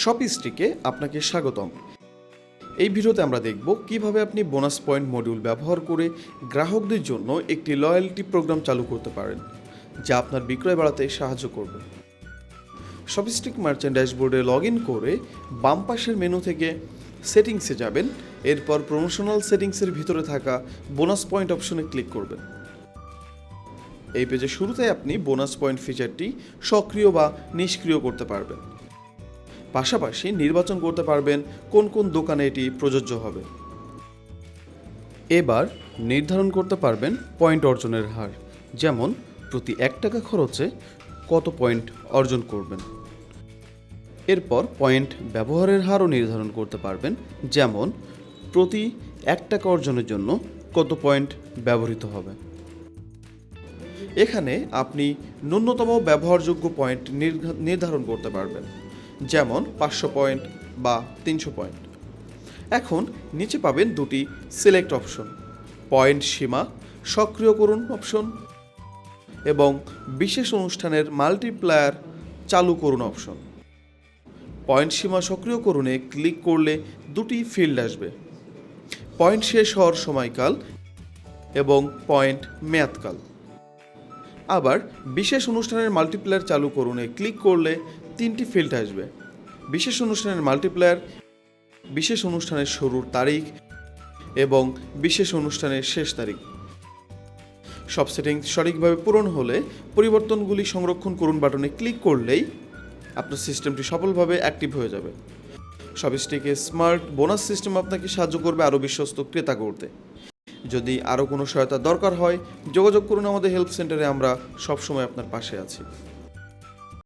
শপিস্টিকে আপনাকে স্বাগতম। এই ভিডিওতে আমরা দেখব কীভাবে আপনি বোনাস পয়েন্ট মডিউল ব্যবহার করে গ্রাহকদের জন্য একটি লয়্যালটি প্রোগ্রাম চালু করতে পারেন, যা আপনার বিক্রয় বাড়াতে সাহায্য করবে। শপিস্টিক মার্চেন্ট ড্যাশবোর্ডে লগ ইন করে বাম পাশের মেনু থেকে সেটিংসে যাবেন, এরপর প্রমোশনাল সেটিংসের ভিতরে থাকা বোনাস পয়েন্ট অপশনে ক্লিক করবেন। এই পেজে শুরুতে আপনি বোনাস পয়েন্ট ফিচারটি সক্রিয় বা নিষ্ক্রিয় করতে পারবেন। পাশাপাশি নির্বাচন করতে পারবেন কোন কোন দোকানে এটি প্রযোজ্য হবে। এবার নির্ধারণ করতে পারবেন পয়েন্ট অর্জনের হার, যেমন প্রতি এক টাকা খরচে কত পয়েন্ট অর্জন করবেন। এরপর পয়েন্ট ব্যবহারের হারও নির্ধারণ করতে পারবেন, যেমন প্রতি এক টাকা অর্জনের জন্য কত পয়েন্ট ব্যবহৃত হবে। এখানে আপনি ন্যূনতম ব্যবহারযোগ্য পয়েন্ট নির্ধারণ করতে পারবেন। যেমন পাঁচশো পয়েন্ট বা তিনশো পয়েন্ট। এখন নিচে পাবেন দুটি সিলেক্ট অপশন। পয়েন্ট সীমা, সক্রিয় করুন অপশন এবং বিশেষ অনুষ্ঠানের মাল্টিপ্লায়ার চালু করুন অপশন। পয়েন্ট সীমা সক্রিয় করুনে ক্লিক করলে দুটি ফিল্ড আসবে। পয়েন্ট শেষ হওয়ার সময়কাল এবং পয়েন্ট মেয়াদকাল। আবার বিশেষ অনুষ্ঠানের মাল্টিপ্লেয়ার চালু করুনে ক্লিক করলে তিনটি ফিল্ড আসবে। বিশেষ অনুষ্ঠানের মাল্টিপ্লেয়ার, বিশেষ অনুষ্ঠানের শুরুর তারিখ এবং বিশেষ অনুষ্ঠানের শেষ তারিখ। সব সেটিং সঠিকভাবে পূরণ হলে পরিবর্তনগুলি সংরক্ষণ করুন বাটনে ক্লিক করলেই আপনার সিস্টেমটি সফলভাবে অ্যাক্টিভ হয়ে যাবে। সবিস্টিকে স্মার্ট বোনাস সিস্টেম আপনাকে সাহায্য করবে আরও বিশ্বস্ত ক্রেতা করতে যদি আরও কোনো সহায়তা দরকার হয়, যোগাযোগ করুন আমাদের হেল্প সেন্টারে, আমরা সবসময় আপনার পাশে আছি।